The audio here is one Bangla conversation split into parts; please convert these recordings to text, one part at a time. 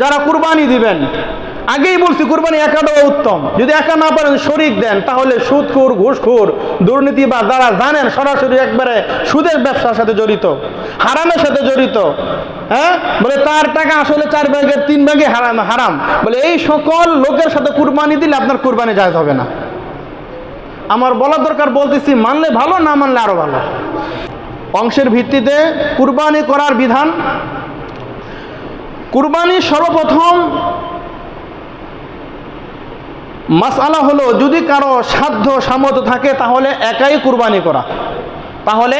যারা কুরবানি দিবেন, আগেই বলছি কুরবানি একা দেওয়া উত্তম। যদি একা না পারেন শরিক দেন, তাহলে সুদখোর, ঘুষখোর দুর্নীতি বা যারা জানেন সরাসরি একবারে সুদের ব্যবসার সাথে জড়িত, হারামের সাথে জড়িত হ্যাঁ? বলে তার টাকা আসলে চার ভাগের তিন ভাগে হারাম হারাম। বলে এই সকল লোকের সাথে কুরবানি দিলে আপনার কুরবানি জায়জ হবে না। আমার বলার দরকার বলতেছি, মানলে ভালো, না মানলে আরও ভালো। অংশের ভিত্তিতে কুরবানি করার বিধান কুরবানি সর্বপ্রথম মাসালা হলো যদি কারও সাধ্য সামর্থ্য থাকে তাহলে একাই কুরবানি করা। তাহলে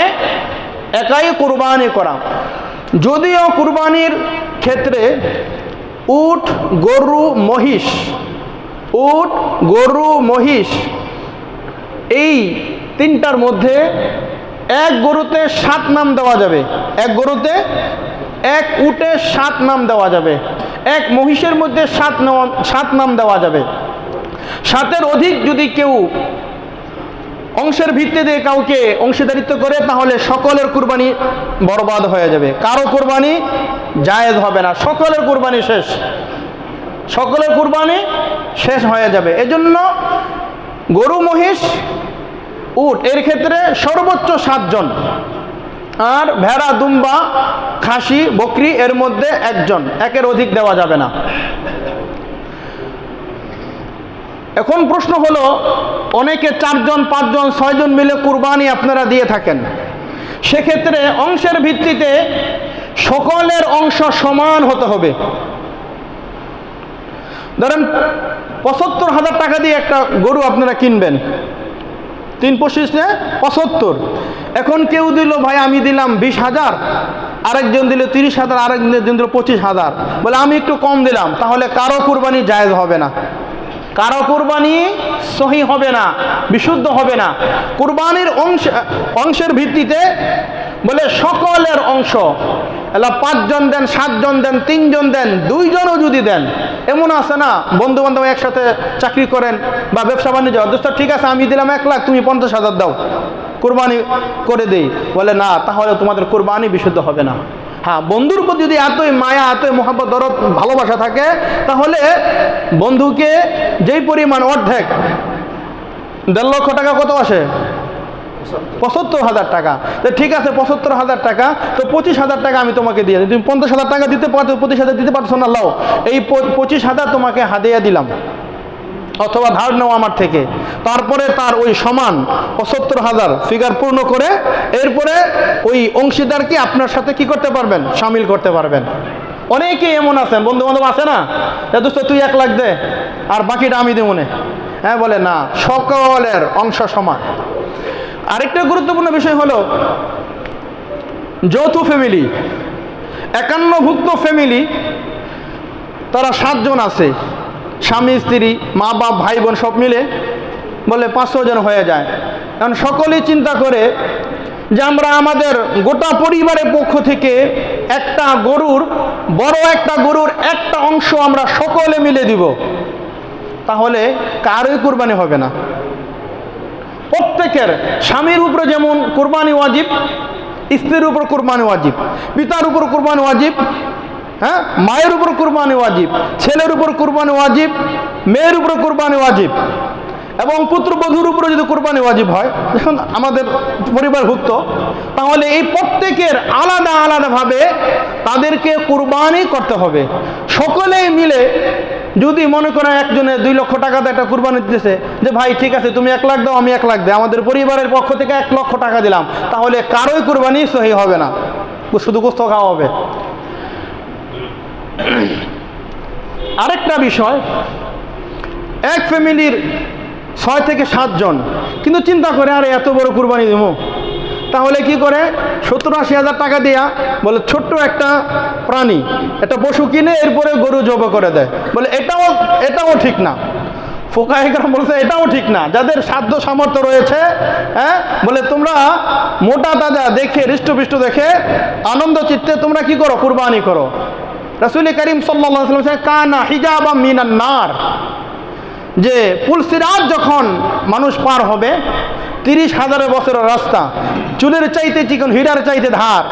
একাই কুরবানি করা। যদিও কুরবানির ক্ষেত্রে উট, গরু, মহিষ, উট, গরু, মহিষ এই তিনটার মধ্যে এক গরুতে সাত নাম দেওয়া যাবে। এক গরুতে এক উটে সাত নাম দেওয়া যাবে। এক মহিষের মধ্যে সাত নাম সাত নাম দেওয়া যাবে। সাতের অধিক যদি কেউ অংশের ভিত্তিতে কাউকে অংশীদারিত্ব করে, তাহলে সকলের কুরবানি বরবাদ হয়ে যাবে। কারও কুরবানি জায়েজ হবে না। সকলের কুরবানি শেষ। সকলের কুরবানি শেষ হয়ে যাবে। এজন্য গরু, মহিষ, উট, এর ক্ষেত্রে সর্বোচ্চ সাতজন। আর ভেড়া, দুম্বা, খাসি, বকরি এর মধ্যে একজন। একের অধিক দেওয়া যাবে না। এখন প্রশ্ন হলো, অনেকে চারজন, পাঁচজন, ছয়জন মিলে কুরবানি আপনারা দিয়ে থাকেন। সেক্ষেত্রে অংশের ভিত্তিতে সকলের অংশ সমান হতে হবে। ধরেন, পঁচাত্তর হাজার টাকা দিয়ে একটা গরু আপনারা কিনবেন। তিন পঁচিশে পঁচাত্তর। এখন কেউ দিল, ভাই, আমি দিলাম বিশ হাজার। আরেকজন দিল, তিরিশ হাজার। আরেকজন দিল, পঁচিশ হাজার। বলে, আমি একটু কম দিলাম, তাহলে কারও কুরবানি জায়েজ হবে না। কারও কুরবানি সহি হবে না, বিশুদ্ধ হবে না। কুরবানির অংশ, অংশের ভিত্তিতে বলে, সকলের অংশ এলা পাঁচজন দেন, সাতজন দেন, তিনজন দেন, দুইজনও যদি দেন, এমন আছে না বন্ধু বান্ধব একসাথে চাকরি করেন বা ব্যবসা বাণিজ্য দোস্ত ঠিক আছে, আমি দিলাম এক লাখ, তুমি পঞ্চাশ হাজার দাও, কোরবানি করে দেই। বলে, না, তাহলে তোমাদের কোরবানি বিশুদ্ধ হবে না। হ্যাঁ বন্ধুর প্রতি যদি এতই মায়া, এতই মোহাম্মত দরদ, ভালোবাসা থাকে, তাহলে বন্ধুকে যেই পরিমাণ অর্ধেক, দেড় লক্ষ টাকা কত আসে? পঁচাত্তর। হাজার টাকা। তো ঠিক আছে, পঁচাত্তর হাজার টাকা। তো পঁচিশ হাজার টাকা আমি তোমাকে দিয়ে। তুমি পঞ্চাশ হাজার টাকা দিতে পারছ পঁচিশ হাজার দিতে পারছ না লাও এই পঁচিশ হাজার তোমাকে হাদিয়া দিলাম। অথবা ধার নেওয়া আমার থেকে। তারপরে তার ওই সমান পঁচাত্তর হাজার ফিগার পূর্ণ করে, এরপরে ওই অংশীদারকে আপনার সাথে কি করতে পারবেন? সামিল করতে পারবেন। অনেকেই এমন আছেন বন্ধু বান্ধব আছে না? দোস্ত, তুই এক লাখ দে, আর বাকিটা আমি দেবো হ্যাঁ বলে না, সকলের অংশ সমান। আরেকটা গুরুত্বপূর্ণ বিষয় হলো, যৌথ ফ্যামিলি একান্নভুক্ত ফ্যামিলি তারা সাতজন আছে। স্বামী, স্ত্রী, মা, বাপ, ভাই, বোন সব মিলে বলে পাঁচশো জন হয়ে যায়। কারণ সকলেই চিন্তা করে যে আমরা আমাদের গোটা পরিবারের পক্ষ থেকে একটা গরুর, বড় একটা গরুর একটা অংশ আমরা সকলে মিলে দিব। তাহলে কারোই কুরবানি হবে না। প্রত্যেকের স্বামীর উপরে যেমন কুরবানি ওয়াজিব, স্ত্রীর উপর কুরবানি ওয়াজিব, পিতার উপর কুরবানি ওয়াজিব হ্যাঁ মায়ের উপর কুরবানি ওয়াজিব, ছেলের উপর কুরবানি ওয়াজিব, মেয়ের উপর কুরবানি ওয়াজিব এবং পুত্রবধূর উপরে যদি কুরবানি ওয়াজিব হয় যখন আমাদের পরিবারভুক্ত তাহলে এই প্রত্যেকের আলাদা আলাদাভাবে তাদেরকে কুরবানি করতে হবে। সকলেই মিলে যদি মনে করেন একজনে দুই লক্ষ টাকা দিয়ে একটা কুরবানি দিতেছে, যে ভাই, ঠিক আছে, তুমি এক লাখ দাও, আমি এক লাখ দেয় আমাদের পরিবারের পক্ষ থেকে এক লক্ষ টাকা দিলাম। তাহলে কারোই কুরবানি সহি হবে না। শুধু গোস্ত খাওয়া হবে। আরেকটা বিষয়, এক ফ্যামিলির ছয় থেকে সাতজন। কিন্তু চিন্তা করে, আরে, এত বড় কুরবানি দেবো তাহলে কি করে? সত্তর আশি হাজার টাকা দিয়া বলে ছোট্ট একটা প্রাণী, একটা পশু কিনে এরপরে গরু জব করে দেয়। বলে এটাও এটাও ঠিক না। ফোকা একরাম বলছে, এটাও ঠিক না। যাদের সাধ্য সামর্থ্য রয়েছে হ্যাঁ বলে তোমরা মোটা তাজা দেখে, হৃষ্টপিষ্ট দেখে, আনন্দ চিত্তে তোমরা কি করো? কুরবানি করো। রসুল করিম সাল্লাম কানা হিজাবা মিনান নার। যে পুলসিরাত যখন মানুষ পার হবে তিরিশ হাজার বছরের রাস্তা। চুলের চাইতে চিকন হীরার চাইতে ধার।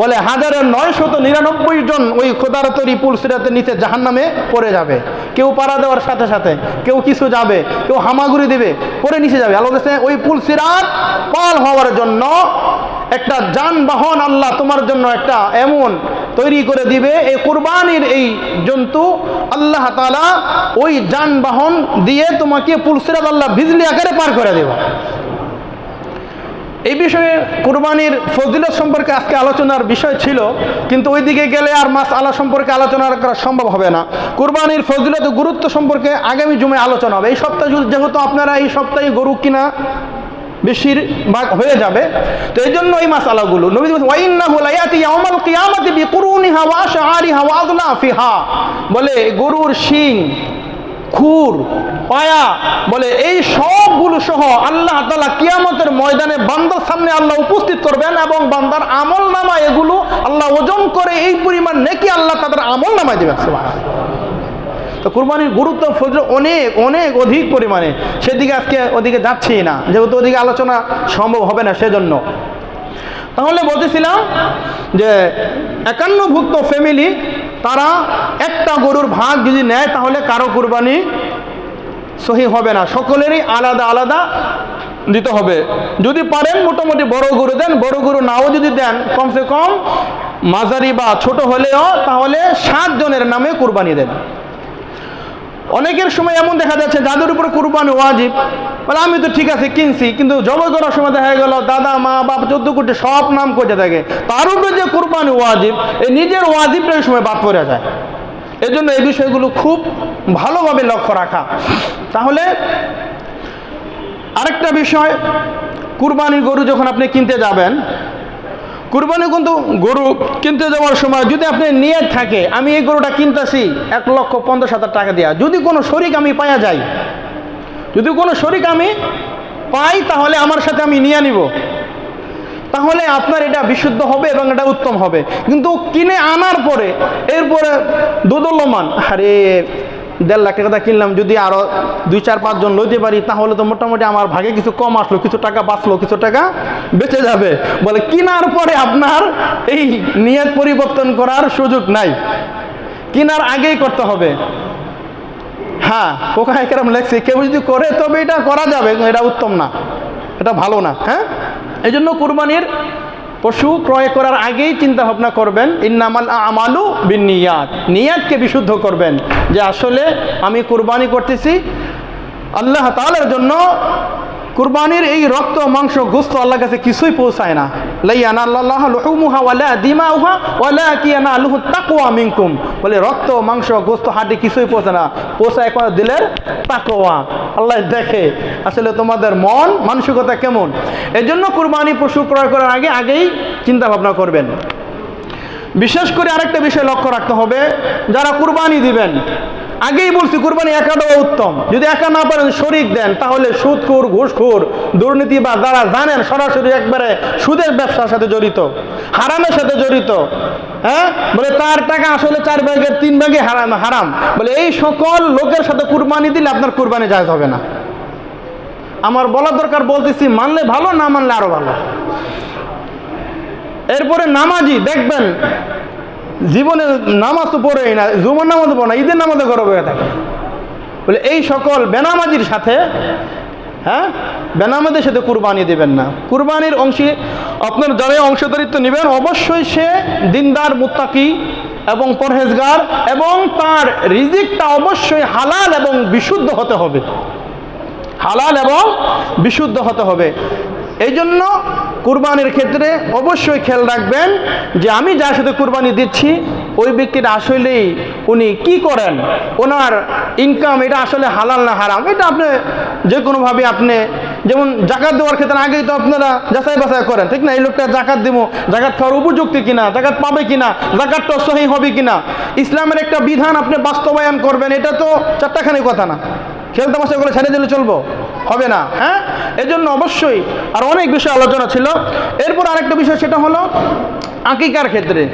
বলে হাজারের নয়শত নিরানব্বই জন ওই খোদার তৈরি পুল সিরাতের নিচে জাহান নামে পড়ে যাবে। কেউ পাড়া দেওয়ার সাথে সাথে কেউ কিছু যাবে কেউ হামাগুড়ি দেবে পরে নিচে যাবে। আল্লাহ বলছে, ওই পুল সিরাত পাল হওয়ার জন্য একটা যানবাহন আল্লাহ তোমার জন্য একটা এমন তৈরি করে দিবে। এই কুরবানির এই জন্তু আল্লাহ তালা ওই যানবাহন দিয়ে তোমাকে পুলসিরাত আল্লাহ বিজলি আকারে পার করে দেবে। এই বিষয়ে কুরবানির ফজিলত সম্পর্কে আজকে আলোচনার বিষয় ছিল কিন্তু ওইদিকে গেলে আর মাস আলা সম্পর্কে আলোচনা করা সম্ভব হবে না। কুরবানির ফজিলত গুরুত্ব সম্পর্কে আগামী জুমে আলোচনা হবে। এই সপ্তাহে যেহেতু আপনারা এই সপ্তাহে গরু কিনা বেশিরভাগ হয়ে যাবে তো এই জন্য এই মাস আলাগুলো নবী বলছেন, "ওয়াইন্নাহু লায়াতি ইয়াউমাল কিয়ামাতি বিকুরুনিহা ওয়া আশআরিহা ওয়া আদলাফিহা বলে গরুর শিং খুর পায়া বলে, এই সবগুলো সহ আল্লাহ তালা কিয়ামতের ময়দানে বান্দার সামনে আল্লাহ উপস্থিত করবেন এবং বান্দার আমল নামা এগুলো আল্লাহ ওজন করে এই পরিমাণ নেকি আল্লাহ তাদের আমল নামায় দেবেন তো কুরবানির গুরুত্ব ফজল অনেক অনেক অধিক পরিমাণে। সেদিকে আজকে ওদিকে যাচ্ছি না, যেহেতু ওদিকে আলোচনা সম্ভব হবে না সেজন্য। তাহলে বলতেছিলাম যে, একান্নভুক্ত ফ্যামিলি তারা একটা গরুর ভাগ যদি নেয় তাহলে কারও কুরবানি সহি হবে না। সকলেরই আলাদা আলাদা দিতে হবে। যদি পারেন মোটামুটি বড় গুরু দেন, বড় গুরু নাও যদি দেন, কমসে কম মাঝারি বা ছোট হলেও তাহলে সাত জনের নামে কুরবানি দেন। অনেকের সময় এমন দেখা যাচ্ছে, যাদের উপর কুরবানি ওয়াজিব, বলে, আমি তো ঠিক আছে, কিনছি। কিন্তু জবর করার সময় দেখা গেল, দাদা, মা, বাপ, চোদ্দ কোটি সব নাম করতে থাকে। তার উপরে যে কুরবানি ওয়াজিব, এই নিজের ওয়াজিবটা সময় বাদ পড়ে যায়। এজন্য এই বিষয়গুলো খুব ভালোভাবে লক্ষ্য রাখা। তাহলে আরেকটা বিষয়, কুরবানির গরু যখন আপনি কিনতে যাবেন কুরবানি কিন্তু গরু কিনতে যাওয়ার সময় যদি আপনি নিয়ে থাকে, আমি এই গরুটা কিনতেছি এক লক্ষ পঞ্চাশ হাজার টাকা দেওয়া যদি কোনো শরিক আমি পাওয়া যাই, যদি কোনো শরিক আমি পাই, তাহলে আমার সাথে আমি নিয়ে নিব। তাহলে আপনার এটা বিশুদ্ধ হবে এবং এটা উত্তম হবে। কিন্তু কিনে আনার পরে, এরপরে দোদলমান আরে, দেড় লাখ টাকা কিনলাম, যদি আরও দুই, চার পাঁচজন লইতে পারি, তাহলে তো মোটামুটি আমার ভাগে কিছু কম আসলো, কিছু টাকা বাঁচলো, কিছু টাকা বেঁচে যাবে। বলে, কেনার পরে আপনার এই নিয়ত পরিবর্তন করার সুযোগ নাই। কেনার আগেই করতে হবে। হ্যাঁ পোকা কেরম লেখছে, কেউ যদি করে, তবে এটা করা যাবে এটা উত্তম না। এটা ভালো না হ্যাঁ? এই জন্য কুরবানির পশু ক্রয় করার আগেই চিন্তা ভাবনা করবেন, ইন্নামাল আমালু বিন নিয়াদ নিয়াদকে বিশুদ্ধ করবেন, যে আসলে আমি কুরবানি করতেছি আল্লাহ তালের জন্য। কুরবানির এই রক্ত, মাংস গোস্ত আল্লাহর কাছে কিছুই পৌঁছায় না। মিনকুম। বলে, রক্ত, মাংস, গোস্ত, হাড্ডি কিছুই পৌঁছায় না। পৌঁছায় একমাত্র দিলের তাকওয়া। আল্লাহ দেখে। আসলে তোমাদের মন, মানসিকতা কেমন? এই জন্য কুরবানি পশু ক্রয় করার আগে, আগেই চিন্তা ভাবনা করবেন। বিশেষ করে আরেকটা বিষয় লক্ষ্য রাখতে হবে। যারা কুরবানি দিবেন আগেই বলছি, কুরবানি একা দেওয়া উত্তম। যদি একা না পারেন শরিক দেন, তাহলে সুদখোর, ঘুষখোর, দুর্নীতি বা যারা জানেন, সরাসরি একবারে সুদের ব্যবসার সাথে জড়িত, হারামের সাথে জড়িত হ্যাঁ? বলে তার টাকা আসলে চার ভাগের তিন ভাগে হারাম হারাম। বলে এই সকল লোকের সাথে কুরবানি দিলে আপনার কুরবানি জায়জ হবে না। আমার বলার দরকার বলতেছি, মানলে ভালো, না মানলে আরও ভালো। এরপরে নামাজি, দেখবেন জীবনে নামাজ তো পড়েই না, জুমার নামাজ পড়ে না, ঈদের নামাজে গরব হয়ে থাকে। বলে এই সকল বেনামাজির সাথে হ্যাঁ বেনামাদের সাথে কুরবানি দেবেন না। কুরবানির অংশে আপনার যারা অংশদারিত্ব নেবেন, অবশ্যই সে দিনদার, মুত্তাকি এবং পরহেজগার এবং তার রিজিকটা অবশ্যই হালাল এবং বিশুদ্ধ হতে হবে। হালাল এবং বিশুদ্ধ হতে হবে। এই জন্য কুরবানির ক্ষেত্রে অবশ্যই খেয়াল রাখবেন যে আমি যার সাথে কুরবানি দিচ্ছি, ওই ব্যক্তিটা আসলেই উনি কি করেন? ওনার ইনকাম এটা আসলে হালাল না হারাম? এটা আপনি যে কোনোভাবে আপনি যেমন জাকাত দেওয়ার ক্ষেত্রে আগেই তো আপনারা যাচাই বাছাই করেন, ঠিক না? এই লোকটা জাকাত দিব, জাকাত খাওয়ার উপযুক্ত কিনা, জাকাত পাবে কিনা, জাকাতটা সহি হবে কিনা? ইসলামের একটা বিধান আপনি বাস্তবায়ন করবেন, এটা তো চারটাখানি কথা না। খেলতে বসে করে ছেড়ে দিলে চলবো? হবে না হ্যাঁ? এজন্য অবশ্যই আর অনেক বিষয় আলোচনা ছিল। এরপর আরেকটা বিষয়, সেটা হলো আকিকার ক্ষেত্রে।